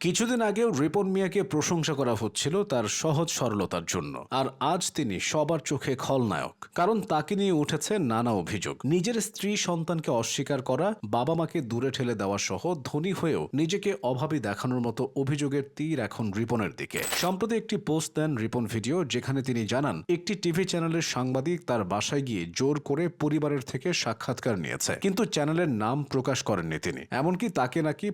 কিছুদিন আগেও রিপন মিয়াকে প্রশংসা করা হচ্ছিল তার সহজ সরলতার জন্য। আর আজ তিনি সবার চোখে খলনায়ক। কারণ তাকে নিয়ে উঠেছে নানা অভিযোগ। নিজের স্ত্রী সন্তানকে অস্বীকার করা, বাবা মাকে দূরে ঠেলে দেওয়া সহ ধনী হয়েও নিজেকে অভাবী দেখানোর মতো অভিযোগের তীর এখন রিপনের দিকে। সম্প্রতি একটি পোস্ট দেন রিপন ভিডিও, যেখানে তিনি জানান, একটি টিভি চ্যানেলের সাংবাদিক তার বাসায় গিয়ে জোর করে পরিবারের থেকে সাক্ষাৎকার নিয়েছে। কিন্তু চ্যানেলের নাম প্রকাশ করেননি তিনি। এমনকি তাকে নাকি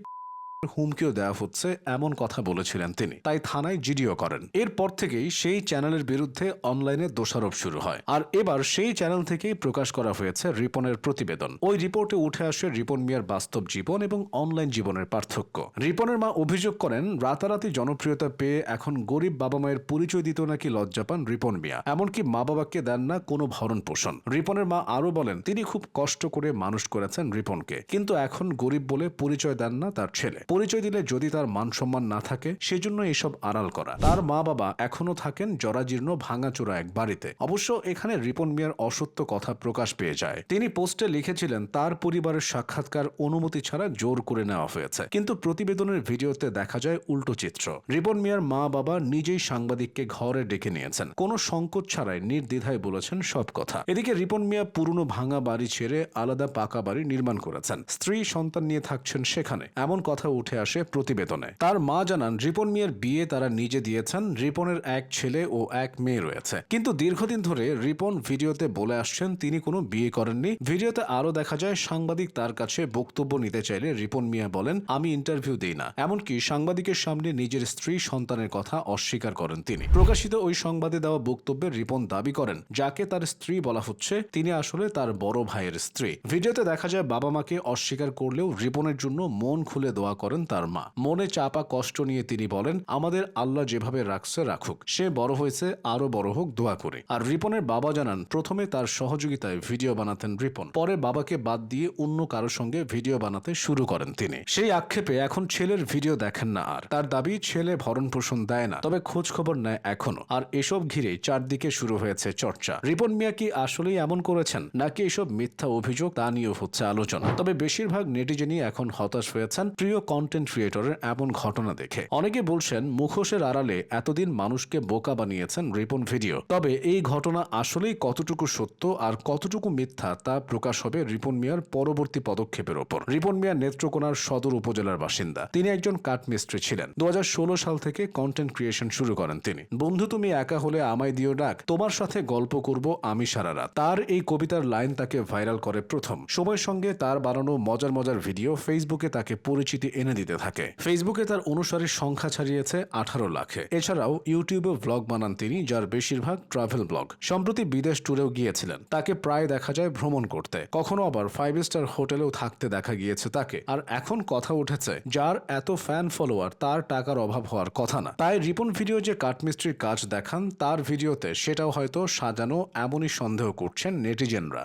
হুমকিও দেওয়া হচ্ছে এমন কথা বলেছিলেন তিনি। তাই থানায় জিডিও করেন। এরপর থেকেই সেই চ্যানেলের বিরুদ্ধে অনলাইনে দোষারোপ শুরু হয়। আর এবার সেই চ্যানেল থেকেই প্রকাশ করা হয়েছে রিপনের প্রতিবেদন। ওই রিপোর্টে উঠে আসে রিপন মিয়ার বাস্তব জীবন এবং অনলাইন জীবনের পার্থক্য। রিপনের মা অভিযোগ করেন, রাতারাতি জনপ্রিয়তা পেয়ে এখন গরিব বাবা মায়ের পরিচয় দিত নাকি লজ্জা পান রিপন মিয়া। এমনকি মা বাবাকে দেন না কোনো ভরণ পোষণ। রিপনের মা আরও বলেন, তিনি খুব কষ্ট করে মানুষ করেছেন রিপনকে। কিন্তু এখন গরিব বলে পরিচয় দেন না তার ছেলে। পরিচয় দিলে যদি তার মান সম্মান না থাকে, সেজন্য এসব আড়াল করা। তার মা বাবা এখনও থাকেন জরাজীর্ণ ভাঙাচোরা এক বাড়িতে। অবশ্য এখানে রিপন মিয়ার অসত্য কথা প্রকাশ পেয়ে যায়। তিনি পোস্টে লিখেছিলেন, তার পরিবারের সাক্ষাৎকার অনুমতি ছাড়া জোর করে নেওয়া হয়েছে। কিন্তু প্রতিবেদনের ভিডিওতে দেখা যায় উল্টো চিত্র। রিপন মিয়ার মা বাবা নিজেই সাংবাদিককে ঘরে ডেকে নিয়েছেন। কোনো সংকোচ ছাড়াই নির্দ্বিধায় বলেছেন সব কথা। এদিকে রিপন মিয়া পুরনো ভাঙা বাড়ি ছেড়ে আলাদা পাকা বাড়ি নির্মাণ করেছেন। স্ত্রী সন্তান নিয়ে থাকছেন সেখানে। এমন কথা উঠে আসে প্রতিবেদনে। তার মা জানান, রিপন মিয়ার বিয়ে তারা নিজে দিয়েছেন, রিপনের এক ছেলে ও এক মেয়ে রয়েছে। কিন্তু দীর্ঘদিন ধরে রিপন ভিডিওতে বলে আসছেন, তিনি কোনো বিয়ে করেননি। ভিডিওতে আরও দেখা যায়, সাংবাদিক তার কাছে বক্তব্য নিতে চাইলে রিপন মিয়া বলেন, আমি ইন্টারভিউ দিই না। এমনকি সাংবাদিকের সামনে নিজের স্ত্রী সন্তানের কথা অস্বীকার করেন তিনি। প্রকাশিত ওই সংবাদে দেওয়া বক্তব্যে রিপন দাবি করেন, যাকে তার স্ত্রী বলা হচ্ছে, তিনি আসলে তার বড় ভাইয়ের স্ত্রী। ভিডিওতে দেখা যায়, বাবা মাকে অস্বীকার করলেও রিপনের জন্য মন খুলে দোয়া করেন তার মা। মনে চাপা কষ্ট নিয়ে তিনি বলেন, আমাদের আল্লাহ যেভাবে রাখছে, রাখুক। সে বড় হয়েছে, আরও বড় হোক, দোয়া করে। আর রিপনের বাবা জানান, প্রথমে তার সহযোগিতায় ভিডিও বানাতেন রিপন। পরে বাবাকে বাদ দিয়ে অন্য কারও সঙ্গে ভিডিও বানাতে শুরু করেন তিনি। সেই আক্ষেপে এখন ছেলের ভিডিও দেখেন না আর। তার দাবি, ছেলে ভরণ পোষণ দেয় না, তবে খোঁজ খবর নেয় এখনও। আর এসব ঘিরে চারদিকে শুরু হয়েছে চর্চা। রিপন মিয়া কি আসলেই এমন করেছেন? নাকি এসব মিথ্যা অভিযোগ তা নিয়েও হচ্ছে আলোচনা? তবে বেশিরভাগ নেটিজেনই এখন হতাশ হয়েছেন। প্রিয় কন্টেন্ট ক্রিয়েটরের এমন ঘটনা দেখে। অনেকে বলছেন, মুখোশের আড়ালে এতদিন মানুষকে বোকা বানিয়েছেন রিপন ভিডিও। তবে এই ঘটনা আসলেই কতটুকু সত্য আর কতটুকু মিথ্যা তা প্রকাশ হবে রিপন মিয়ার পরবর্তী পদক্ষেপের ওপর। রিপন মিয়া নেত্রকোনার সদর উপজেলার বাসিন্দা। তিনি একজন কাঠমিস্ত্রি ছিলেন। দু হাজার ষোলো সাল থেকে কন্টেন্ট ক্রিয়েশন শুরু করেন তিনি। বন্ধু, তুমি একা হলে আমায় দিও ডাক, তোমার সাথে গল্প করব আমি সারা রাত। তার এই কবিতার লাইন তাকে ভাইরাল করে প্রথম। সময়ের সঙ্গে তার বানানো মজার মজার ভিডিও ফেসবুকে তাকে পরিচিতি এনে দিতে থাকে। ফেসবুকে তার অনুসারীর সংখ্যা ছাড়িয়েছে আঠারো লাখে। এছাড়াও ইউটিউবে ব্লগ বানান তিনি, যার বেশিরভাগ ট্রাভেল ব্লগ সম্প্রতি বিদেশ ট্যুরেও গিয়েছিলেন। তাকে প্রায় দেখা যায় ভ্রমণ করতে। কখনো আবার ফাইভ স্টার হোটেলেও থাকতে দেখা গিয়েছে তাকে। আর এখন কথা উঠেছে, যার এত ফ্যান ফলোয়ার তার টাকার অভাব হওয়ার কথা না। তাই রিপন ভিডিও যে কাঠমিস্ত্রির কাজ দেখান, তার ভিডিওতে সেটাও হয়তো সাজানো এমনই সন্দেহ করছেন নেটিজেনরা।